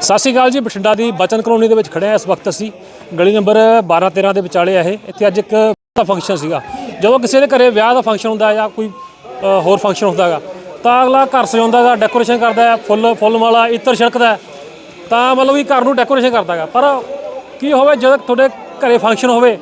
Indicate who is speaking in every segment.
Speaker 1: ਸਤਿ ਸ਼੍ਰੀ ਅਕਾਲ ਜੀ, ਬਠਿੰਡਾ ਦੀ ਬਚਨ ਕਲੋਨੀ ਦੇ ਵਿੱਚ ਖੜੇ ਆ ਇਸ ਵਕਤ ਅਸੀਂ। ਗਲੀ ਨੰਬਰ 12 13 ਦੇ ਵਿਚਾਲੇ ਆ ਇਹ। ਇੱਥੇ ਅੱਜ ਇੱਕ ਫੰਕਸ਼ਨ ਸੀਗਾ। ਜਦੋਂ ਕਿਸੇ ਦੇ ਘਰੇ ਵਿਆਹ ਦਾ ਫੰਕਸ਼ਨ ਹੁੰਦਾ ਜਾਂ ਕੋਈ ਹੋਰ ਫੰਕਸ਼ਨ ਹੁੰਦਾ ਹੈਗਾ, ਤਾਂ ਅਗਲਾ ਘਰ ਸਜਾਉਂਦਾ ਹੈਗਾ ਡੈਕੋਰੇਸ਼ਨ ਕਰਦਾ ਹੈ, ਫੁੱਲ ਫੁੱਲ ਮਾਲਾ, ਇਤਰ ਛਿੜਕਦਾ ਤਾਂ ਮਤਲਬ ਵੀ ਘਰ ਨੂੰ ਡੈਕੋਰੇਸ਼ਨ ਕਰਦਾ ਹੈਗਾ। ਪਰ ਕੀ ਹੋਵੇ, ਜਦੋਂ ਤੁਹਾਡੇ ਘਰੇ ਫੰਕਸ਼ਨ ਹੋਵੇ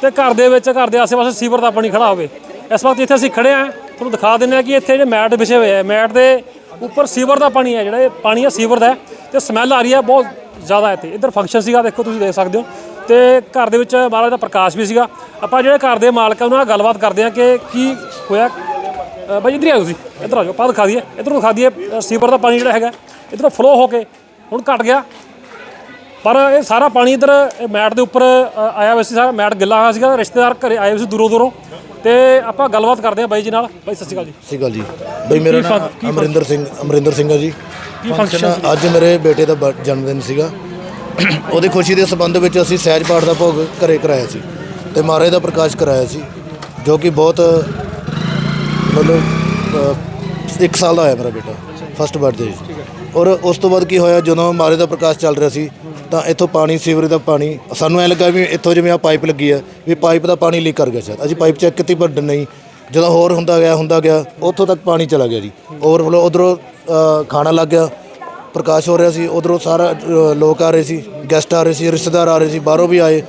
Speaker 1: ਤੇ ਘਰ ਦੇ ਵਿੱਚ, ਘਰ ਦੇ ਆਸ-ਪਾਸੇ ਸੀਵਰ ਦਾ ਪਾਣੀ ਖੜਾ ਹੋਵੇ। ਇਸ ਵਕਤ ਇੱਥੇ ਅਸੀਂ ਖੜੇ ਆ ਤੁਹਾਨੂੰ ਦਿਖਾ ਦਿੰਦੇ ਆ ਕਿ ਇੱਥੇ ਜਿਹੜੇ ਮੈਟ ਵਿਛੇ ਹੋਏ ਆ। ਮੈਟ ਦੇ ਉੱਪਰ ਸੀਵਰ ਦਾ ਪਾਣੀ ਹੈ ਜਿਹੜਾ, ਇਹ ਪਾਣੀ ਹੈ, ਸੀਵਰ ਦਾ ਹੈ ਤੇ ਸਮੈਲ ਆ ਰਹੀ ਹੈ ਬਹੁਤ ਜ਼ਿਆਦਾ ਇੱਥੇ। ਇੱਧਰ ਫੰਕਸ਼ਨ ਸੀਗਾ, ਦੇਖੋ ਤੁਸੀਂ ਦੇਖ ਸਕਦੇ ਹੋ। ਤੇ ਘਰ ਦੇ ਵਿੱਚ ਮਹਾਰਾਜ ਦਾ ਪ੍ਰਕਾਸ਼ ਵੀ ਸੀਗਾ। ਆਪਾਂ ਜਿਹੜੇ ਘਰ ਦੇ ਮਾਲਕ ਆ, ਉਹਨਾਂ ਨਾਲ ਗੱਲਬਾਤ ਕਰਦੇ ਆ ਕਿ ਕੀ ਹੋਇਆ। ਬਾਈ ਇੱਧਰ ਹੀ ਆਓ ਤੁਸੀਂ। ਇੱਧਰ ਆ ਜਾਓ, ਆਪਾਂ ਦਿਖਾ ਦਈਏ। ਇੱਧਰੋਂ ਦਿਖਾ ਦਈਏ ਸੀਵਰ ਦਾ ਪਾਣੀ ਜਿਹੜਾ ਹੈਗਾ। ਇੱਧਰੋਂ ਫਲੋ ਹੋ ਕੇ ਹੁਣ ਘਟ ਗਿਆ। ਪਰ ਇਹ ਸਾਰਾ ਪਾਣੀ ਇੱਧਰ ਇਹ ਮੈਟ ਦੇ ਉੱਪਰ ਆਇਆ ਹੋਇਆ ਸੀ ਸਾਰਾ ਮੈਟ ਗਿੱਲਾ ਹੋਇਆ ਸੀਗਾ ਰਿਸ਼ਤੇਦਾਰ ਘਰੇ ਆਏ ਹੋਏ ਸੀ ਦੂਰੋਂ ਦੂਰੋਂ। ਤੇ ਆਪਾਂ ਗੱਲਬਾਤ ਕਰਦੇ ਹਾਂ ਬਾਈ ਜੀ ਨਾਲ। ਬਾਈ ਸਤਿ ਸ਼੍ਰੀ ਅਕਾਲ ਜੀ।
Speaker 2: ਸਤਿ ਸ਼੍ਰੀ ਅਕਾਲ ਜੀ। ਬਈ ਮੇਰਾ ਨਾਮ ਅਮਰਿੰਦਰ ਸਿੰਘ ਅਮਰਿੰਦਰ ਸਿੰਘ ਹੈ ਜੀ।
Speaker 1: ਕੀ
Speaker 2: ਫੰਕਸ਼ਨ ਅੱਜ ਮੇਰੇ ਬੇਟੇ ਦਾ ਜਨਮ ਦਿਨ ਸੀਗਾ। ਉਹਦੀ ਖੁਸ਼ੀ ਦੇ ਸੰਬੰਧ ਵਿੱਚ ਅਸੀਂ ਸਹਿਜ ਪਾਠ ਦਾ ਭੋਗ ਘਰੇ ਕਰਾਇਆ ਸੀ ਤੇ ਮਹਾਰਾਜ ਦਾ ਪ੍ਰਕਾਸ਼ ਕਰਾਇਆ ਸੀ ਜੋ ਕਿ ਬਹੁਤ ਮਤਲਬ ਇੱਕ ਸਾਲ ਦਾ ਹੋਇਆ ਮੇਰਾ ਬੇਟਾ ਫਸਟ ਬਰਥਡੇ ਔਰ ਉਸ ਤੋਂ ਬਾਅਦ ਕੀ ਹੋਇਆ ਜਦੋਂ ਮਹਾਰਾਜ ਦਾ ਪ੍ਰਕਾਸ਼ ਚੱਲ ਰਿਹਾ ਸੀ ਤਾਂ ਇੱਥੋਂ ਪਾਣੀ, ਸੀਵਰੇਜ ਦਾ ਪਾਣੀ, ਸਾਨੂੰ ਐ ਲੱਗਾ ਵੀ ਇੱਥੋਂ ਜਿਵੇਂ ਆ ਪਾਈਪ ਲੱਗੀ ਹੈ ਵੀ ਪਾਈਪ ਦਾ ਪਾਣੀ ਲੀਕ ਕਰ ਗਿਆ ਸ਼ਾਇਦ। ਅਸੀਂ ਪਾਈਪ ਚੈੱਕ ਕੀਤੀ ਪਰ ਨਹੀਂ। ਜਦੋਂ ਹੋਰ ਹੁੰਦਾ ਗਿਆ ਹੁੰਦਾ ਗਿਆ, ਉੱਥੋਂ ਤੱਕ ਪਾਣੀ ਚਲਾ ਗਿਆ ਜੀ। ਓਵਰਫਲੋ ਉਧਰੋਂ ਖਾਣਾ ਲੱਗ ਗਿਆ, ਪ੍ਰਕਾਸ਼ ਹੋ ਰਿਹਾ ਸੀ, ਉਧਰੋਂ ਸਾਰਾ ਲੋਕ ਆ ਰਹੇ ਸੀ ਗੈਸਟ ਆ ਰਹੇ ਸੀ, ਰਿਸ਼ਤੇਦਾਰ ਆ ਰਹੇ ਸੀ, ਬਾਹਰੋਂ ਵੀ ਆਏ।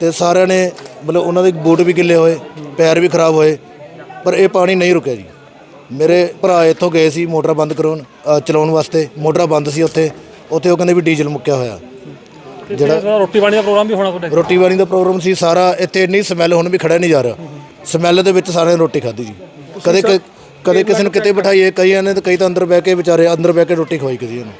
Speaker 2: ਤੇ ਸਾਰਿਆਂ ਨੇ ਮਤਲਬ ਉਹਨਾਂ ਦੇ ਬੂਟ ਵੀ ਗਿੱਲੇ ਹੋਏ, ਪੈਰ ਵੀ ਖਰਾਬ ਹੋਏ, ਪਰ ਇਹ ਪਾਣੀ ਨਹੀਂ ਰੁਕਿਆ ਜੀ। ਮੇਰੇ ਭਰਾ ਇੱਥੋਂ ਗਏ ਸੀ ਮੋਟਰ ਬੰਦ ਕਰਾਉਣ ਚਲਾਉਣ ਵਾਸਤੇ। ਮੋਟਰ ਬੰਦ ਸੀ ਉੱਥੇ। ਉੱਥੇ ਉਹ ਕਹਿੰਦੇ ਵੀ ਡੀਜ਼ਲ ਮੁੱਕਿਆ ਹੋਇਆ।
Speaker 1: ਜਿਹੜਾ ਰੋਟੀ ਪਾਣੀ ਦਾ ਪ੍ਰੋਗਰਾਮ ਵੀ ਹੋਣਾ ਤੁਹਾਡੇ?
Speaker 2: ਰੋਟੀ ਪਾਣੀ ਦਾ ਪ੍ਰੋਗਰਾਮ ਸੀ ਸਾਰਾ ਇੱਥੇ ਇੰਨੀ ਸਮੈਲ ਹੁਣ ਵੀ ਖੜਾ ਨਹੀਂ ਜਾ ਰਿਹਾ। ਸਮੈਲ ਦੇ ਵਿੱਚ ਸਾਰਿਆਂ ਨੇ ਰੋਟੀ ਖਾਧੀ ਜੀ। ਕਦੇ ਕ- ਕਦੇ ਕਿਸੇ ਨੂੰ ਕਿਤੇ ਬਿਠਾਈਏ ਕਈਆਂ ਨੇ ਤਾਂ ਕਈ ਤਾਂ ਅੰਦਰ ਬਹਿ ਕੇ ਵਿਚਾਰੇ ਅੰਦਰ ਬਹਿ ਕੇ ਰੋਟੀ ਖਵਾਈ ਕਿਸੇ ਨੂੰ।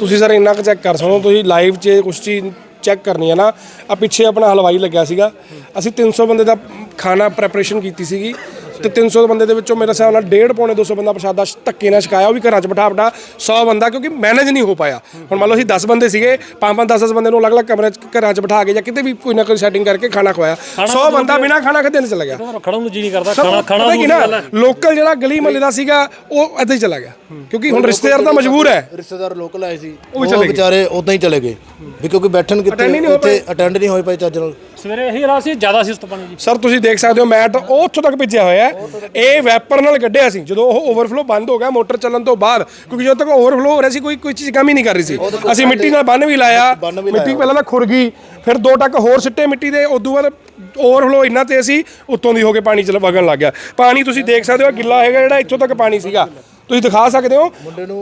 Speaker 3: ਤੁਸੀਂ ਸਰ ਇੰਨਾ ਕੁ ਚੈੱਕ ਕਰ ਸਕੋ ਤੁਸੀਂ ਲਾਈਵ 'ਚ ਕੁਝ ਚੀਜ਼ ਚੈੱਕ ਕਰਨੀ ਹੈ ਨਾ ਆ ਪਿੱਛੇ ਆਪਣਾ ਹਲਵਾਈ ਲੱਗਿਆ ਸੀਗਾ। ਅਸੀਂ 300 ਬੰਦੇ ਦਾ ਖਾਣਾ ਪ੍ਰੈਪਰੇਸ਼ਨ ਕੀਤੀ ਸੀਗੀ। ਤੇ 300 ਬੰਦੇ ਦੇ ਵਿੱਚੋਂ ਮੇਰੇ ਹਿਸਾਬ ਨਾਲ 1.5 ਪੌਣੇ 200 ਬੰਦਾ ਪ੍ਰਸ਼ਾਦਾ ਧੱਕੇ ਨਾਲ ਛਕਾਇਆ ਉਹ ਵੀ ਘਰਾਂ 'ਚ ਬਿਠਾ ਬਿਠਾ 100 ਬੰਦਾ ਕਿਉਂਕਿ ਮੈਨੇਜ ਨਹੀਂ ਹੋ ਪਾਇਆ। ਹੁਣ ਮੰਨ ਲਓ ਅਸੀਂ 10 ਬੰਦੇ ਸੀਗੇ 5-5 10-10 ਬੰਦੇ ਨੂੰ ਅਲੱਗ-ਅਲੱਗ ਕਮਰੇ 'ਚ ਘਰਾਂ 'ਚ ਬਿਠਾ ਕੇ ਜਾਂ ਕਿਤੇ ਵੀ ਕੋਈ ਨਾ ਕੋਈ ਸੈਟਿੰਗ ਕਰਕੇ ਖਾਣਾ ਖਵਾਇਆ। 100 ਬੰਦਾ ਬਿਨਾ ਖਾਣਾ ਖਾਦੇ ਨਹੀਂ ਚਲਾ ਗਿਆ।
Speaker 1: ਖੜਨ ਨੂੰ ਜੀ ਨਹੀਂ ਕਰਦਾ ਖਾਣਾ ਖਾਣਾ
Speaker 3: ਕੀ ਨਾ ਲੋਕਲ ਜਿਹੜਾ ਗਲੀ ਮਹੱਲੇ ਦਾ ਸੀਗਾ ਉਹ ਇੱਥੇ ਹੀ ਚਲਾ ਗਿਆ। ਕਿਉਂਕਿ ਹੁਣ ਰਿਸ਼ਤੇਦਾਰ ਤਾਂ ਮਜਬੂਰ ਹੈ।
Speaker 2: ਰਿਸ਼ਤੇਦਾਰ ਲੋਕਲ ਆਏ ਸੀ।
Speaker 3: ਉਹ ਵੀ ਚਲੇ ਗਏ।
Speaker 2: ਵਿਚਾਰੇ ਉਦਾਂ ਹੀ ਚਲੇ ਗਏ। ਵੀ ਕਿਉਂਕਿ ਬੈਠਣ ਕਿਤੇ
Speaker 3: ਨਹੀਂ
Speaker 2: ਉੱਥੇ ਅਟੈਂਡ ਨਹੀਂ ਹੋਏ ਪਏ ਚੱਜ ਨਾਲ।
Speaker 1: ਸਵੇਰੇ ਇਹੀ ਰਾਤ ਸੀ ਜ਼ਿਆਦਾ ਸੀ ਉਸ ਤੋਂ ਪਾਣੀ ਜੀ।
Speaker 3: ਸਰ ਤੁਸੀਂ ਦੇਖ ਸਕਦੇ ਹੋ ਮੈਟ ਉਹ ਉੱਥੋਂ ਤੱਕ ਭੇਜਿਆ ਹੋਇਆ ਹੈ। ਇਹ ਵੈਪਰ ਨਾਲ ਕੱਢਿਆ ਸੀ ਜਦੋਂ ਉਹ ਓਵਰਫਲੋ ਬੰਦ ਹੋ ਗਿਆ ਮੋਟਰ ਚੱਲਣ ਤੋਂ ਬਾਅਦ ਕਿਉਂਕਿ ਜਦੋਂ ਤੱਕ ਓਵਰਫਲੋ ਹੋ ਰਿਹਾ ਸੀ ਕੋਈ ਕੋਈ ਚੀਜ਼ ਕੰਮ ਹੀ ਨਹੀਂ ਕਰ ਰਹੀ ਸੀ। ਅਸੀਂ ਮਿੱਟੀ ਨਾਲ ਬੰਨ ਵੀ ਲਾਇਆ ਮਿੱਟੀ ਪਹਿਲਾਂ ਤਾਂ ਖੁਰ ਗਈ ਫਿਰ ਦੋ ਟੱਕ ਹੋਰ ਸਿੱਟੇ ਮਿੱਟੀ ਦੇ ਉਦੋਂ ਬਾਅਦ ਓਵਰਫਲੋ ਇੰਨਾ ਤੇ ਸੀ ਉੱਤੋਂ ਦੀ ਹੋ ਕੇ ਪਾਣੀ ਚਲ ਵਗਣ ਲੱਗ ਗਿਆ। ਪਾਣੀ ਤੁਸੀਂ ਦੇਖ ਸਕਦੇ ਹੋ ਗਿੱਲਾ ਹੈਗਾ ਜਿਹੜਾ ਇੱਥੋਂ ਤੱਕ ਪਾਣੀ ਸੀਗਾ। ਤੁਸੀਂ ਦਿਖਾ ਸਕਦੇ ਹੋ।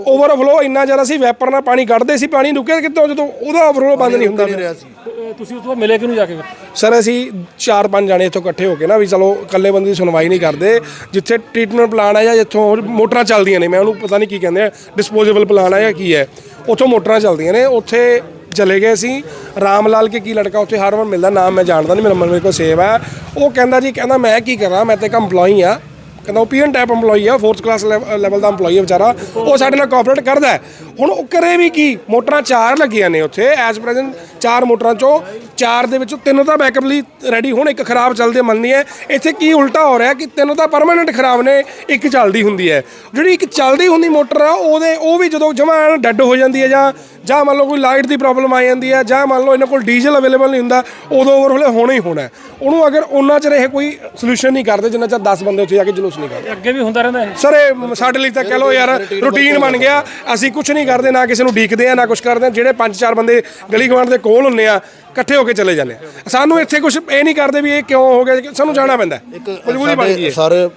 Speaker 3: ਓਵਰਫਲੋ ਇੰਨਾ ਜ਼ਿਆਦਾ ਸੀ ਵੈਪਰ ਨਾਲ ਪਾਣੀ ਕੱਢਦੇ ਸੀ ਪਾਣੀ ਰੁਕਿਆ ਕਿੱਥੋਂ ਜਦੋਂ ਉਹਦਾ ਓਵਰਫਲੋ ਬੰਦ ਨਹੀਂ ਹੁੰਦਾ
Speaker 2: ਸੀ।
Speaker 1: ਤੁਸੀਂ ਉਸ ਤੋਂ ਬਾਅਦ ਮਿਲੇ ਕਿਹਨੂੰ ਜਾ ਕੇ?
Speaker 3: ਸਰ ਅਸੀਂ ਚਾਰ ਪੰਜ ਜਾਣੇ ਇੱਥੋਂ ਇਕੱਠੇ ਹੋ ਕੇ ਨਾ ਵੀ ਚਲੋ ਇਕੱਲੇ ਬੰਦੇ ਦੀ ਸੁਣਵਾਈ ਨਹੀਂ ਕਰਦੇ। ਜਿੱਥੇ ਟ੍ਰੀਟਮੈਂਟ ਪਲਾਨ ਹੈ ਜਾਂ ਜਿੱਥੋਂ ਮੋਟਰਾਂ ਚੱਲਦੀਆਂ ਨੇ ਮੈਂ ਉਹਨੂੰ ਪਤਾ ਨਹੀਂ ਕੀ ਕਹਿੰਦੇ ਆ ਡਿਸਪੋਜ਼ੇਬਲ ਪਲਾਨ ਹੈ ਜਾਂ ਕੀ ਹੈ। ਉੱਥੋਂ ਮੋਟਰਾਂ ਚੱਲਦੀਆਂ ਨੇ ਉੱਥੇ ਚਲੇ ਗਏ ਸੀ ਰਾਮ ਲਾਲ ਕੇ ਕੀ ਲੜਕਾ ਉੱਥੇ ਹਰ ਵਾਰ ਮਿਲਦਾ ਨਾਮ ਮੈਂ ਜਾਣਦਾ ਨਹੀਂ ਮੇਰਾ ਮਨ ਮੇਰੇ ਕੋਲ ਸੇਵ ਹੈ ਉਹ ਕਹਿੰਦਾ ਜੀ ਕਹਿੰਦਾ ਮੈਂ ਕੀ ਕਰਾਂ ਮੈਂ ਤੇ ਇੱਕ EMPLOYE ਆ। ਕਹਿੰਦਾ ਉਹ ਪੀਐਨ ਟਾਈਪ EMPLOYE ਆ 4th ਕਲਾਸ ਲੈਵਲ ਦਾ EMPLOYE ਹੈ ਵਿਚਾਰਾ ਉਹ ਸਾਡੇ ਨਾਲ ਕੋਆਪਰੇਟ ਕਰਦਾ ਹੈ। ਹੁਣ ਉਹ ਕਰੇ ਵੀ ਕੀ? ਮੋਟਰਾਂ ਚਾਰ ਲੱਗੀਆਂ ਨੇ ਉੱਥੇ ਐਸ ਪ੍ਰੈਜ਼ੈਂਟ ਚਾਰ ਮੋਟਰਾਂ ਚੋਂ ਚਾਰ ਦੇ ਵਿੱਚੋਂ ਤਿੰਨ ਤਾਂ ਬੈਕਅਪ ਲਈ ਰੈਡੀ ਹੁਣ ਇੱਕ ਖਰਾਬ ਚੱਲਦੀ ਮੰਨਦੀ ਹੈ। ਇੱਥੇ ਕੀ ਉਲਟਾ ਹੋ ਰਿਹਾ ਕਿ ਤਿੰਨ ਤਾਂ ਪਰਮਾਨੈਂਟ ਖਰਾਬ ਨੇ ਇੱਕ ਚੱਲਦੀ ਹੁੰਦੀ ਹੈ। ਜਿਹੜੀ ਇੱਕ ਚੱਲਦੀ ਹੁੰਦੀ ਮੋਟਰ ਆ ਉਹਦੇ ਉਹ ਵੀ ਜਦੋਂ ਜਮਾ ਡੈੱਡ ਹੋ ਜਾਂਦੀ ਹੈ ਜਾਂ ਜਾਂ ਮੰਨ ਲਓ ਕੋਈ ਲਾਈਟ ਦੀ ਪ੍ਰੋਬਲਮ ਆ ਜਾਂਦੀ ਹੈ ਜਾਂ ਮੰਨ ਲਓ ਇਹਨਾਂ ਕੋਲ ਡੀਜ਼ਲ ਅਵੇਲੇਬਲ ਨਹੀਂ ਹੁੰਦਾ ਉਦੋਂ ਓਵਰਫਲੇ ਹੋਣਾ ਹੀ ਹੋਣਾ। ਉਹਨੂੰ ਅਗਰ ਉਹਨਾਂ ਚਿਰ ਇਹ ਕੋਈ ਸੋਲੂਸ਼ਨ ਨਹੀਂ ਕਰਦੇ ਜਿੰਨਾ ਚਿਰ 10 ਬੰਦੇ ਉੱਥੇ ਜਾ ਕੇ ਜਲੂਸ ਨਹੀਂ ਕਰਦੇ
Speaker 1: ਅੱਗੇ ਵੀ ਹੁੰਦਾ ਰਹਿੰਦਾ
Speaker 3: ਸਰ ਇਹ ਸਾਡੇ ਲਈ ਤਾਂ ਕਹ ਲੋ ਯਾਰ ਰੂਟੀਨ ਬਣ ਗਿਆ। ਅਸੀਂ ਕੁਝ ਨਹੀਂ ਕਰਦੇ ਨਾ ਕਿਸੇ ਨੂੰ ਡੀਕਦੇ ਆ ਨਾ ਕੁਝ ਕਰਦੇ ਆ। ਜਿਹੜੇ ਪੰਜ ਚਾਰ ਬੰਦੇ ਗਲੀ ਗਵਾਂਡ ਦੇ ਕੋਲ ਹੁੰਨੇ ਆ ਇਕੱਠੇ ਹੋ ਕੇ ਚਲੇ ਜਾਂਦੇ ਆ। ਸਾਨੂੰ ਇੱਥੇ ਕੁਝ ਇਹ ਨਹੀਂ ਕਰਦੇ ਵੀ ਇਹ ਕਿਉਂ ਹੋ ਗਿਆ ਸਾਨੂੰ ਜਾਣਾ ਪੈਂਦਾ। ਮਜਬੂਰੀ ਬਣ ਗਈ ਹੈ।
Speaker 2: ਸਾਰੇ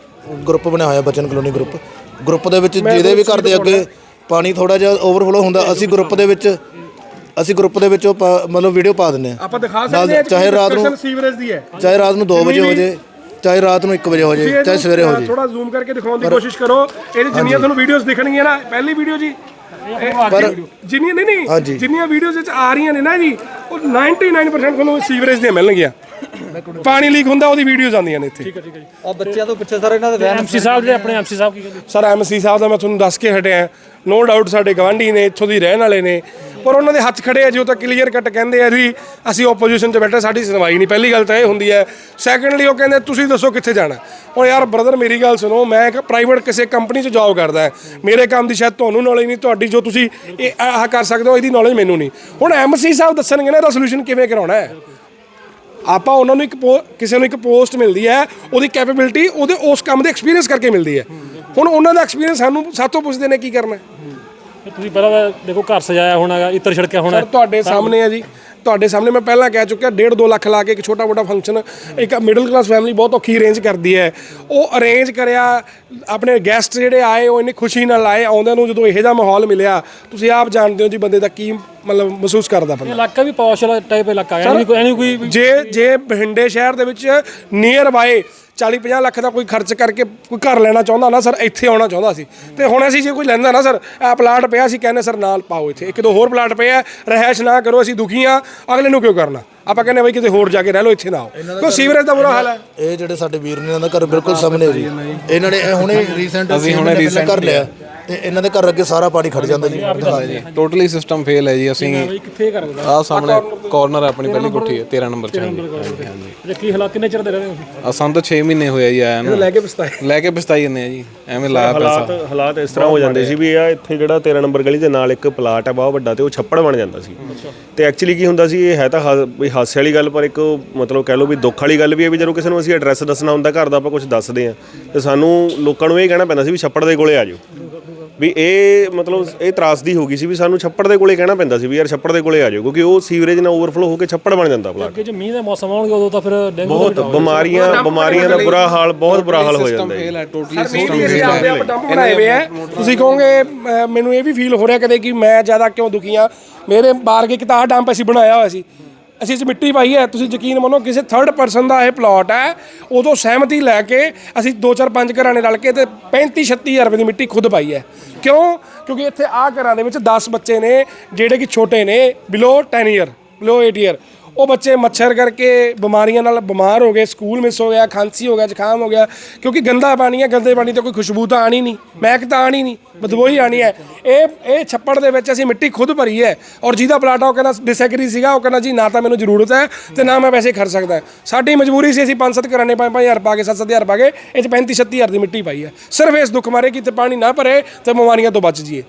Speaker 2: ਗਰੁੱਪ ਬਣਿਆ ਹੋਇਆ ਬਚਨ ਕਲੋਨੀ ਗਰੁੱਪ ਗਰੁੱਪ ਦੇ ਵਿੱਚ ਜਿਹਦੇ ਵੀ ਘਰ ਦੇ ਅੱਗੇ ਪਾਣੀ ਥੋੜਾ ਜਿਹਾ ਓਵਰਫਲੋ ਹੁੰਦਾ ਅਸੀਂ ਗਰੁੱਪ ਦੇ ਵਿੱਚ ਅਸੀਂ ਗਰੁੱਪ ਦੇ ਵਿੱਚ ਮਤਲਬ ਵੀਡੀਓ ਪਾ ਦਿੰਨੇ ਆ।
Speaker 3: ਆਪਾਂ ਦਿਖਾ ਸਕਦੇ ਹਾਂ
Speaker 2: ਚਾਹੇ ਰਾਤ ਨੂੰ
Speaker 3: ਸੀਵਰੇਜ ਦੀ ਹੈ।
Speaker 2: ਚਾਹੇ ਰਾਤ ਨੂੰ 2 ਵਜੇ ਹੋ ਜੇ ਚਾਹੇ ਰਾਤ ਨੂੰ 1 ਵਜੇ ਹੋ ਜੇ ਚਾਹੇ ਸਵੇਰੇ ਹੋ ਜੇ।
Speaker 3: ਥੋੜਾ ਜ਼ੂਮ ਕਰਕੇ ਦਿਖਾਉਣ ਦੀ ਕੋਸ਼ਿਸ਼ ਕਰੋ। ਇਹਦੀ ਜਿੰਨੀਆਂ ਤੁਹਾਨੂੰ ਵੀਡੀਓਜ਼ ਦਿਖਣਗੀਆਂ ਨਾ ਪਹਿਲੀ ਵੀਡੀਓ ਜੀ
Speaker 2: ਪਰ
Speaker 3: ਜਿੰਨੀਆਂ ਨਹੀਂ ਨਹੀਂ। ਜਿੰਨੀਆਂ ਵੀਡੀਓਜ਼ ਵਿੱਚ ਆ ਰਹੀਆਂ ਨੇ ਨਾ ਜੀ ਉਹ 99% ਤੁਹਾਨੂੰ ਸੀਵਰੇਜ ਦੀਆਂ ਮਿਲਣਗੀਆਂ। ਪਾਣੀ ਲੀਕ ਹੁੰਦਾ ਉਹਦੀ ਵੀਡੀਓਜ਼ ਆਉਂਦੀਆਂ ਨੇ ਇੱਥੇ।
Speaker 1: ਠੀਕ ਹੈ ਠੀਕ ਹੈ ਜੀ।
Speaker 4: ਆ ਬੱਚਿਆਂ ਤੋਂ ਪਿੱਛੇ ਸਰ ਇਹਨਾਂ ਦੇ ਵੈਨ
Speaker 1: ਐਮਸੀ ਸਾਹਿਬ ਦੇ ਆਪਣੇ ਐਮਸੀ ਸਾਹਿਬ ਕੀ ਕਹਿੰਦੇ?
Speaker 3: ਸਰ ਐਮਸੀ ਸਾਹਿਬ ਦਾ ਮੈਂ ਤੁਹਾਨੂੰ ਦੱਸ ਕੇ ਹਟਿਆ। ਨੋ ਡਾਊਟ ਸਾਡੇ ਗਵਾਂਢੀ ਨੇ ਇੱਥੋਂ ਦੀ ਰਹਿਣ ਵਾਲੇ ਨੇ। ਪਰ ਉਹਨਾਂ ਦੇ ਹੱਥ ਖੜੇ ਆ ਜੀ ਉਹ ਤਾਂ ਕਲੀਅਰ ਕੱਟ ਕਹਿੰਦੇ ਆ ਜੀ, ਅਸੀਂ ਆਪੋਜੀਸ਼ਨ 'ਚ ਬੈਠੇ ਸਾਡੀ ਸੁਣਵਾਈ ਨਹੀਂ, ਪਹਿਲੀ ਗੱਲ ਤਾਂ ਇਹ ਹੁੰਦੀ ਹੈ। ਸੈਕੰਡਲੀ ਉਹ ਕਹਿੰਦੇ, ਤੁਸੀਂ ਦੱਸੋ ਕਿੱਥੇ ਜਾਣਾ? ਉਹ ਯਾਰ ਬ੍ਰਦਰ ਮੇਰੀ ਗੱਲ ਸੁਣੋ, ਮੈਂ ਇੱਕ ਪ੍ਰਾਈਵੇਟ ਕਿਸੇ ਕੰਪਨੀ 'ਚ ਜੌਬ ਕਰਦਾ ਮੇਰੇ ਕੰਮ ਦੀ ਸ਼ਾਇਦ ਤੁਹਾਨੂੰ ਨੌਲੇਜ ਨਹੀਂ, ਤੁਹਾਡੀ ਜੋ ਤੁਸੀਂ ਇਹ ਆਹ ਕਰ ਸਕਦੇ ਹੋ, ਇਹਦੀ ਨੌਲੇਜ ਮੈਨੂੰ ਨਹੀਂ। ਹੁਣ ਐਮਸੀ ਸਾਹਿਬ ਦੱਸਣਗੇ ਨਾ ਇਹਦਾ ਸੋਲੂਸ਼ਨ ਕਿਵੇਂ ਕਰਾਉਣਾ ਹੈ। ਆਪਾਂ ਉਹਨਾਂ ਨੂੰ ਇੱਕ ਪੋ- ਕਿਸੇ ਨੂੰ ਇੱਕ ਪੋਸਟ ਮਿਲਦੀ ਹੈ, ਉਹਦੀ ਕੈਪੇਬਿਲਿਟੀ ਉਹਦੇ ਉਸ ਕੰਮ ਦੇ ਐਕਸਪੀਰੀਅੰਸ ਕਰਕੇ ਮਿਲਦੀ ਹੈ। ਹੁਣ ਉਹਨਾਂ ਦਾ ਐਕਸਪੀਰੀਅੰਸ ਸਾਨੂੰ ਸਾਤੋਂ ਪੁੱਛਦੇ ਨੇ ਕੀ ਕਰਨਾ
Speaker 1: ਤੁਸੀਂ ਪਹਿਲਾਂ ਤਾਂ ਦੇਖੋ ਘਰ ਸਜਾਇਆ ਹੋਣਾ ਹੈਗਾ ਇੱਤਰ ਛਿੜਕਿਆ ਹੋਣਾ
Speaker 3: ਸਰ ਤੁਹਾਡੇ ਸਾਹਮਣੇ ਹੈ ਜੀ। ਤੁਹਾਡੇ ਸਾਹਮਣੇ ਮੈਂ ਪਹਿਲਾਂ ਕਹਿ ਚੁੱਕਿਆ 1.5 2 ਲੱਖ ਲਾ ਕੇ ਇੱਕ ਛੋਟਾ ਮੋਟਾ ਫੰਕਸ਼ਨ ਇੱਕ ਮਿਡਲ ਕਲਾਸ ਫੈਮਿਲੀ ਬਹੁਤ ਔਖੀ ਅਰੇਂਜ ਕਰਦੀ ਹੈ। ਉਹ ਅਰੇਂਜ ਕਰਿਆ ਆਪਣੇ ਗੈਸਟ ਜਿਹੜੇ ਆਏ ਉਹ ਇੰਨੀ ਖੁਸ਼ੀ ਨਾਲ ਆਏ ਆਉਂਦਿਆਂ ਨੂੰ ਜਦੋਂ ਇਹੋ ਜਿਹਾ ਮਾਹੌਲ ਮਿਲਿਆ ਤੁਸੀਂ ਆਪ ਜਾਣਦੇ ਹੋ ਜੀ ਬੰਦੇ ਦਾ ਕੀ ਮਤਲਬ ਮਹਿਸੂਸ ਕਰਦਾ ਬੰਦਾ।
Speaker 1: ਇਲਾਕਾ ਵੀ ਪੌਸ਼ ਵਾਲਾ ਟਾਈਪ ਇਲਾਕਾ ਹੈ ਐਨੀ ਕੋਈ
Speaker 3: ਜੇ ਜੇ ਬਠਿੰਡੇ ਸ਼ਹਿਰ ਦੇ ਵਿੱਚ ਨੀਅਰ ਬਾਏ 40 50 ਲੱਖ ਦਾ ਕੋਈ ਖਰਚ ਕਰਕੇ ਕੋਈ ਘਰ ਲੈਣਾ ਚਾਹੁੰਦਾ ਨਾ ਸਰ ਇੱਥੇ ਆਉਣਾ ਚਾਹੁੰਦਾ ਸੀ। ਤੇ ਹੁਣ ਅਸੀਂ ਜੇ ਕੋਈ ਲੈਂਦਾ ਨਾ ਸਰ ਆ ਪਲਾਟ ਪਿਆ ਸੀ ਕਹਿੰਦੇ ਸਰ ਨਾਲ ਪਾਓ ਇੱਥੇ। ਇੱਕ ਦੋ ਹੋਰ ਪਲਾਟ ਪਿਆ ਆ ਰਹਿائش ਨਾ ਕਰੋ ਅਸੀਂ ਦੁਖੀ ਆ ਅਗਲੇ ਨੂੰ ਕਿਉਂ ਕਰਨਾ? ਆਪਾਂ ਕਹਿੰਦੇ ਬਈ ਕਿਤੇ ਹੋਰ ਜਾ ਕੇ ਰਹਿ ਲਓ ਇੱਥੇ ਨਾ ਆਓ। ਸੀਵਰੇਜ ਦਾ ਬੁਰਾ ਹਾਲ ਹੈ?
Speaker 2: ਇਹ ਜਿਹੜੇ ਸਾਡੇ ਵੀਰ ਨੇ ਉਹਨਾਂ ਦਾ ਘਰ ਬਿਲਕੁਲ ਸਾਹਮਣੇ ਜੀ। ਇਹਨਾਂ ਨੇ ਹੁਣੇ ਰੀਸੈਂਟ ਅਸੀਂ ਹੁਣੇ ਰੀਸੈਂਟ ਕਰ ਲਿਆ। ਤੇ ਇਹਨਾਂ ਦੇ ਘਰ ਅੱਗੇ ਸਾਰਾ ਪਾਣੀ ਖੜ ਜਾਂਦਾ ਜੀ।
Speaker 5: ਟੋਟਲੀ ਸਿਸਟਮ ਫੇਲ ਹੈ ਜੀ ਅਸੀਂ।
Speaker 1: ਬਈ ਕਿੱਥੇ ਕਰਦਾ
Speaker 5: ਆਹ ਸਾਹਮਣੇ ਕਾਰਨਰ ਆਪਣੀ ਪਹਿਲੀ ਕੋਠੀ ਹੈ 13 ਨੰਬਰ ਚ ਹਾਂਜੀ
Speaker 1: ਜੇ। ਕੀ ਹਾਲਾਤ ਕਿੰਨੇ ਚਿਰ ਦੇ ਰਹੇ ਹੋ ਤੁਸੀਂ?
Speaker 5: ਆ ਤਾਂ 6 ਮਹੀਨੇ ਹੋਏ ਆ ਜੀ ਆਇਆ ਨੂੰ।
Speaker 3: ਲੈ ਕੇ ਪਛਤਾਏ।
Speaker 5: ਲੈ ਕੇ ਪਛਤਾਈ ਜੰਨੇ ਆ ਜੀ ਐਵੇਂ ਲਾਇਆ ਪੈਸਾ।
Speaker 6: ਹਾਲਾਤ ਹਾਲਾਤ ਇਸ ਤਰ੍ਹਾਂ ਹੋ ਜਾਂਦੇ ਸੀ ਵੀ ਇਹ ਇੱਥੇ ਜਿਹੜਾ 13 ਨੰਬਰ ਗਲੀ ਦੇ ਨਾਲ ਇੱਕ ਪਲਾਟ ਹੈ ਬਹੁਤ ਵੱਡਾ ਤੇ ਉਹ ਛੱਪੜ ਬਣ ਜਾਂਦਾ ਸੀ। ਤੇ ਐਕਚੁਅਲੀ ਕੀ ਹੁੰਦਾ ਸੀ ਇਹ ਹੈ ਤਾਂ ਹਾ- ਵੀ ਹਾਸੇ ਵਾਲੀ ਗੱਲ ਪਰ ਇੱਕ ਮਤਲਬ ਕਹਿ ਲਓ ਵੀ ਦੁੱਖ ਵਾਲੀ ਗੱਲ ਵੀ ਹੈ ਵੀ ਜਦੋਂ ਕਿਸੇ ਨੂੰ ਅਸੀਂ ਐਡਰੈਸ ਦੱਸਣਾ ਹੁੰਦਾ ਘਰ ਦਾ ਆਪਾਂ ਕੁਝ ਦੱਸਦੇ ਆ ਤੇ ਸਾਨੂੰ ਲੋਕਾਂ ਨੂੰ ਇਹ ਕਹਿਣਾ ਪੈਂਦਾ ਸੀ ਵੀ ਛੱਪੜ ਦੇ ਕੋਲੇ ਆ ਜਾਓ। ਵੀ ਇਹ ਮਤਲਬ ਇਹ ਤਰਾਸਦੀ ਹੋ ਗਈ ਸੀ ਵੀ ਸਾਨੂੰ ਛੱਪੜ ਦੇ ਕੋਲੇ ਕਹਿਣਾ ਪੈਂਦਾ ਸੀ ਵੀ ਯਾਰ ਛੱਪੜ ਦੇ ਕੋਲੇ ਆ ਜਾਓ ਕਿਉਂਕਿ ਉਹ ਸੀਵਰੇਜ ਨਾਲ ਓਵਰਫਲੋ ਹੋ ਕੇ ਛੱਪੜ ਬਣ ਜਾਂਦਾ ਪਲਾਟ
Speaker 1: ਅੱਗੇ ਜੇ ਮੀਂਹ ਦਾ ਮੌਸਮ ਆਉਣਗੇ ਉਦੋਂ ਤਾਂ ਫਿਰ ਡੇਂਗੂ
Speaker 6: ਬਹੁਤ ਬਿਮਾਰੀਆਂ ਬਿਮਾਰੀਆਂ ਦਾ ਬੁਰਾ ਹਾਲ ਬਹੁਤ ਬੁਰਾ ਹਾਲ ਹੋ ਜਾਂਦਾ ਹੈ
Speaker 5: ਫੇਲ ਹੈ ਟੋਟਲੀ ਸਿਸਟਮ ਫੇਲ ਹੈ।
Speaker 3: ਆਪ ਡੰਪ ਬਣਾਏ ਹੋਏ ਆ। ਤੁਸੀਂ ਕਹੋਗੇ ਅਹ, ਮੈਨੂੰ ਇਹ ਵੀ ਫੀਲ ਹੋ ਰਿਹਾ ਕਦੇ ਕਿ ਮੈਂ ਜ਼ਿਆਦਾ ਕਿਉਂ ਦੁਖੀ ਆ ਮੇਰੇ ਬਾਰਗੇ ਕਿ ਤਾਂ ਆਹ ਡੰਪ ਅਸੀਂ ਬਣਾਇਆ ਹੋਇਆ ਸੀ। ਅਸੀਂ ਇਸ ਮਿੱਟੀ ਪਾਈ ਹੈ, ਤੁਸੀਂ ਯਕੀਨ ਮੰਨੋ ਕਿਸੇ ਥਰਡ ਪਰਸਨ ਦਾ ਇਹ ਪਲਾਟ ਹੈ, ਉਦੋਂ ਸਹਿਮਤੀ ਲੈ ਕੇ ਅਸੀਂ 2-4-5 ਘਰਾਂ ਨੇ ਰਲ ਕੇ ਤੇ 35-36 ਹਜ਼ਾਰ ਰੁਪਏ ਦੀ ਮਿੱਟੀ ਖੁਦ ਪਾਈ ਹੈ। ਕਿਉਂ? ਕਿਉਂਕਿ ਇੱਥੇ ਆਹ ਘਰਾਂ ਦੇ ਵਿੱਚ 10 ਬੱਚੇ ਨੇ, ਜਿਹੜੇ ਕਿ ਛੋਟੇ ਨੇ ਬਿਲੋ 10 ਈਅਰ ਬਿਲੋ 8 ਈਅਰ ਉਹ ਬੱਚੇ ਮੱਛਰ ਕਰਕੇ ਬਿਮਾਰੀਆਂ ਨਾਲ ਬਿਮਾਰ ਹੋ ਗਏ ਸਕੂਲ ਮਿਸ ਹੋ ਗਿਆ ਖਾਂਸੀ ਹੋ ਗਿਆ ਜ਼ੁਕਾਮ ਹੋ ਗਿਆ ਕਿਉਂਕਿ ਗੰਦਾ ਪਾਣੀ ਹੈ ਗੰਦੇ ਪਾਣੀ ਤੋਂ ਕੋਈ ਖੁਸ਼ਬੂ ਤਾਂ ਆਣੀ ਨਹੀਂ ਮਹਿਕ ਤਾਂ ਆਣੀ ਨਹੀਂ ਬਦਬੂ ਹੀ ਆਣੀ ਹੈ। ਇਹ ਇਹ ਛੱਪੜ ਦੇ ਵਿੱਚ ਅਸੀਂ ਮਿੱਟੀ ਖੁਦ ਭਰੀ ਹੈ ਔਰ ਜਿਹਦਾ ਪਲਾਟ ਆ ਉਹ ਕਹਿੰਦਾ ਡਿਸਐਗਰੀ ਸੀਗਾ ਉਹ ਕਹਿੰਦਾ ਜੀ ਨਾ ਤਾਂ ਮੈਨੂੰ ਜ਼ਰੂਰਤ ਹੈ ਤੇ ਨਾ ਮੈਂ ਪੈਸੇ ਖਰਚ ਸਕਦਾ। ਸਾਡੀ ਮਜਬੂਰੀ ਸੀ ਅਸੀਂ 5-7 ਕਰਾਨੇ 5-5000 ਪਾ ਕੇ 7-7000 ਪਾ ਕੇ ਇਹ ਚ 35-36000 ਦੀ ਮਿੱਟੀ ਪਾਈ ਹੈ। ਸਿਰਫ ਇਸ ਦੁੱਖ ਮਾਰੇ ਕਿ ਤੇ ਪਾਣੀ ਨਾ ਭਰੇ ਤੇ ਬਿਮਾਰੀਆਂ ਤੋਂ ਬਚ ਜੀਏ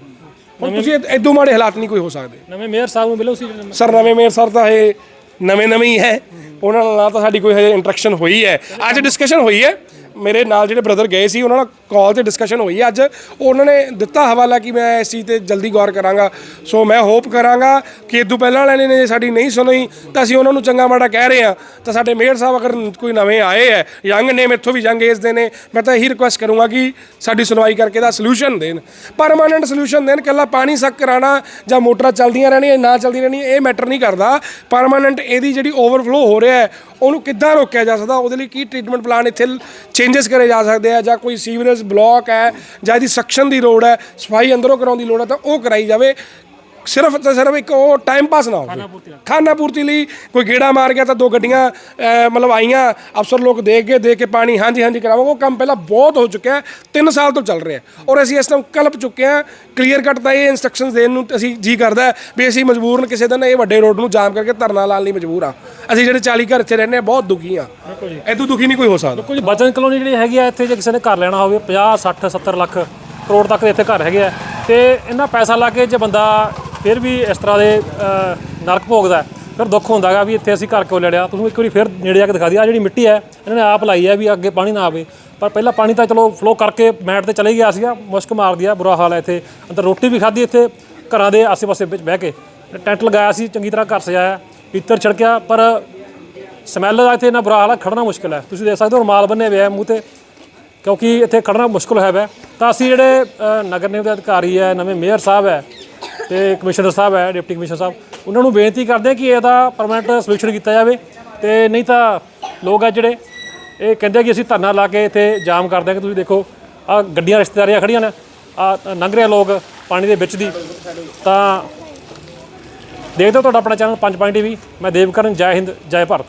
Speaker 3: ਹੁਣ ਤੁਸੀਂ ਇਦੋਂ ਮਾੜੇ ਹਾਲਾਤ ਨਹੀਂ ਕੋਈ ਹੋ ਸਕਦੇ।
Speaker 1: ਨਵੇਂ ਮੇਅਰ ਸਾਹਿਬ ਨੂੰ ਮਿਲੋ ਸੀ।
Speaker 3: ਸਰ ਨਵੇਂ ਮੇਅਰ ਸਰ ਤਾਂ ਇਹ ਨਵੇਂ ਨਵੇਂ ਹੀ। ਹੈ ਉਹਨਾਂ ਨਾਲ ਨਾ ਤਾਂ ਸਾਡੀ ਕੋਈ ਹਜੇ ਇੰਟਰੈਕਸ਼ਨ ਹੋਈ ਹੈ। ਅੱਜ ਡਿਸਕਸ਼ਨ ਹੋਈ ਹੈ। ਮੇਰੇ ਨਾਲ ਜਿਹੜੇ ਬ੍ਰਦਰ ਗਏ ਸੀ, ਉਹਨਾਂ ਨਾਲ ਕਾਲ ਤੇ ਡਿਸਕਸ਼ਨ ਹੋਈ ਅੱਜ। ਉਹਨਾਂ ਨੇ ਦਿੱਤਾ ਹਵਾਲਾ ਕਿ ਮੈਂ ਇਸ ਚੀਜ਼ ਤੇ ਜਲਦੀ ਗੌਰ ਕਰਾਂਗਾ। ਸੋ ਮੈਂ ਹੋਪ ਕਰਾਂਗਾ ਕਿ ਇਦੋਂ ਪਹਿਲਾਂ ਵਾਲਿਆਂ ਨੇ ਜੇ ਸਾਡੀ ਨਹੀਂ ਸੁਣੀ, ਤਾਂ ਅਸੀਂ ਉਹਨਾਂ ਨੂੰ ਚੰਗਾ ਮਾੜਾ ਕਹਿ ਰਹੇ ਹਾਂ। ਤਾਂ ਸਾਡੇ ਮੇਅਰ ਸਾਹਿਬ ਅਗਰ ਕੋਈ ਨਵੇਂ ਆਏ ਹੈ ਯੰਗ ਨੇ, ਮੈਥੋਂ ਵੀ ਯੰਗ ਏਜ ਦੇ ਨੇ, ਮੈਂ ਤਾਂ ਇਹੀ ਰਿਕੁਐਸਟ ਕਰੂੰਗਾ ਕਿ ਸਾਡੀ ਸੁਣਵਾਈ ਕਰਕੇ ਦਾ ਸੋਲੂਸ਼ਨ ਦੇਣ। ਪਰਮਾਨੈਂਟ ਸੋਲੂਸ਼ਨ ਦੇਣ, ਕੱਲਾ ਪਾਣੀ ਸੱਕ ਕਰਾਣਾ ਜਾਂ ਮੋਟਰਾਂ ਚੱਲਦੀਆਂ ਰਹਿਣੀਆਂ ਨਾ ਚੱਲਦੀਆਂ ਰਹਿਣੀਆਂ, ਇਹ ਮੈਟਰ ਨਹੀਂ ਕਰਦਾ। ਪਰਮਾਨੈਂਟ ਇਹਦੀ ਜਿਹੜੀ ਓਵਰਫਲੋ ਹੋ ਰਿਹਾ ਹੈ, ਉਹਨੂੰ ਕਿੱਦਾਂ ਰੋਕਿਆ ਜਾ ਸਕਦਾ? ਉਹਦੇ ਲਈ ਕੀ ਟ੍ਰੀਟਮੈਂਟ ਪਲਾਨ ਇੱਥੇ ਚੇਂਜਸ ਕਰੇ ਜਾ ਸਕਦੇ ਆ ਜਾਂ ਕੋਈ ਸੀਵਰੇਜ ਬਲਾਕ ਹੈ ਜਾਂ ਇਹਦੀ ਸਕਸ਼ਨ ਦੀ ਲੋੜ ਹੈ, ਸਫ਼ਾਈ ਅੰਦਰੋਂ ਕਰਾਉਣ ਦੀ ਲੋੜ ਹੈ, ਤਾਂ ਉਹ ਕਰਾਈ ਜਾਵੇ। ਸਿਰਫ ਤੇ ਸਿਰਫ ਇੱਕ ਉਹ ਟਾਈਮ ਪਾਸ ਨਾ ਹੋਵੇ। ਖਾਣਾ ਪੂਰਤੀ ਲਈ ਕੋਈ ਗੇੜਾ ਮਾਰ ਗਿਆ ਤਾਂ ਦੋ ਗੱਡੀਆਂ ਮਤਲਬ ਆਈਆਂ ਅਫਸਰ ਲੋਕ ਦੇਖ ਕੇ ਦੇਖ ਕੇ ਪਾਣੀ ਹਾਂਜੀ ਹਾਂਜੀ ਕਰਾਵਾਂਗੇ। ਉਹ ਕੰਮ ਪਹਿਲਾਂ ਬਹੁਤ ਹੋ ਚੁੱਕਿਆ ਹੈ 3 ਸਾਲ ਤੋਂ ਚੱਲ ਰਿਹਾ ਔਰ ਅਸੀਂ ਇਸ ਟਾਈਮ ਕਲਪ ਚੁੱਕੇ ਹਾਂ ਕਲੀਅਰ ਕੱਟ ਤਾਂ ਇਹ ਇਨਸਟਰਕਸ਼ਨਸ ਦੇਣ ਨੂੰ ਅਸੀਂ ਜੀ ਕਰਦਾ ਵੀ ਅਸੀਂ ਮਜਬੂਰਨ ਕਿਸੇ ਦਿਨ ਇਹ ਵੱਡੇ ਰੋਡ ਨੂੰ ਜਾਮ ਕਰਕੇ ਧਰਨਾ ਲਾਉਣ ਲਈ ਮਜਬੂਰ ਆ ਅਸੀਂ ਜਿਹੜੇ 40 ਘਰ ਇੱਥੇ ਰਹਿੰਦੇ ਆ ਬਹੁਤ ਦੁਖੀ ਆ ਐਦੋਂ ਦੁਖੀ ਨਹੀਂ ਕੋਈ ਹੋ ਸਕਦਾ।
Speaker 1: ਕੁਝ ਬਚਨ ਕਲੋਨੀ ਜਿਹੜੀ ਹੈਗੀ ਆ ਇੱਥੇ ਜੇ ਕਿਸੇ ਨੇ ਘਰ ਲੈਣਾ ਹੋਵੇ 50 60 70 ਲੱਖ ਕਰੋੜ ਤੱਕ ਦੇ ਇੱਥੇ ਘਰ ਹੈਗੇ ਆ। ਤੇ ਇਹਨਾਂ ਪੈਸਾ ਲਾ ਕੇ ਜੇ ਬੰਦਾ ਫਿਰ ਵੀ ਇਸ ਤਰ੍ਹਾਂ ਦੇ ਨਰਕ ਭੋਗਦਾ ਫਿਰ ਦੁੱਖ ਹੁੰਦਾ ਹੈਗਾ ਵੀ ਇੱਥੇ ਅਸੀਂ ਘਰ ਕਿਉਂ ਲੜਿਆ? ਤੁਸੀਂ ਇੱਕ ਵਾਰੀ ਫਿਰ ਨੇੜੇ ਆ ਕੇ ਦਿਖਾ ਦਿਆ ਜਿਹੜੀ ਮਿੱਟੀ ਹੈ, ਇਹਨਾਂ ਨੇ ਆਪ ਲਾਈ ਹੈ ਵੀ ਅੱਗੇ ਪਾਣੀ ਨਾ ਆਵੇ। ਪਰ ਪਹਿਲਾਂ ਪਾਣੀ ਤਾਂ ਚਲੋ ਫਲੋ ਕਰਕੇ ਮੈਟ ਤੇ ਚਲੇ ਗਿਆ ਸੀਗਾ, ਮੁਸ਼ਕ ਮਾਰਦੀ ਆ, ਬੁਰਾ ਹਾਲ ਹੈ ਇੱਥੇ। ਅੰਦਰ ਰੋਟੀ ਵੀ ਖਾਧੀ ਇੱਥੇ, ਘਰਾਂ ਦੇ ਆਸੇ-ਪਾਸੇ ਵਿੱਚ ਬਹਿ ਕੇ। ਟੈਂਟ ਲਗਾਇਆ ਸੀ, ਚੰਗੀ ਤਰ੍ਹਾਂ ਘਰ ਸਜਾਇਆ, ਪੀਤਰ ਛਿੜਕਿਆ ਪਰ ਸਮੈਲ ਦਾ ਇੱਥੇ ਇੰਨਾ ਬੁਰਾ ਹਾਲ ਹੈ ਖੜਨਾ ਮੁਸ਼ਕਿਲ ਹੈ। ਤੁਸੀਂ ਦੇਖ ਸਕਦੇ ਹੋ, ਰੁਮਾਲ ਬੰਨੇ ਹੋਇਆ ਮੂੰਹ ਤੇ, ਕਿਉਂਕਿ ਇੱਥੇ ਖੜਨਾ ਮੁਸ਼ਕਿਲ ਹੋਇਆ ਹੈ ਤਾਂ ਅਸੀਂ ਜਿਹੜੇ ਨਗਰ ਨਿਗਮ ਦੇ ਅਧਿਕਾਰੀ ਹੈ, ਨਵੇਂ ਮੇਅਰ ਸਾਹਿਬ ਹੈ ਤੇ ਕਮਿਸ਼ਨਰ ਸਾਹਿਬ ਹੈ, ਡਿਪਟੀ ਕਮਿਸ਼ਨਰ ਸਾਹਿਬ, ਉਹਨਾਂ ਨੂੰ ਬੇਨਤੀ ਕਰਦੇ ਹਾਂ ਕਿ ਇਹਦਾ ਪਰਮਨੈਂਟ ਸੋਲੂਸ਼ਨ ਕੀਤਾ ਜਾਵੇ ਤੇ ਨਹੀਂ ਤਾਂ ਲੋਕ ਆ ਜਿਹੜੇ, ਇਹ ਕਹਿੰਦੇ ਕਿ ਅਸੀਂ ਧਰਨਾ ਲਾ ਕੇ ਇੱਥੇ ਜਾਮ ਕਰ ਦਿਆਂਗੇ। ਤੁਸੀਂ ਦੇਖੋ ਆ ਗੱਡੀਆਂ, ਰਿਸ਼ਤੇਦਾਰੀਆਂ ਖੜੀਆਂ ਨੇ ਆ ਲੰਘ ਰਹੇ ਆ ਲੋਕ ਪਾਣੀ ਦੇ ਵਿੱਚ ਦੀ। ਤਾਂ ਦੇਖਦੇ ਹੋ ਤੁਹਾਡਾ ਆਪਣਾ ਚੈਨਲ ਪੰਜ ਪੁਆਇੰਟ ਟੀਵੀ ਮੈਂ ਦੇਵਕਰਨ, ਜੈ ਹਿੰਦ, ਜੈ ਭਾਰਤ।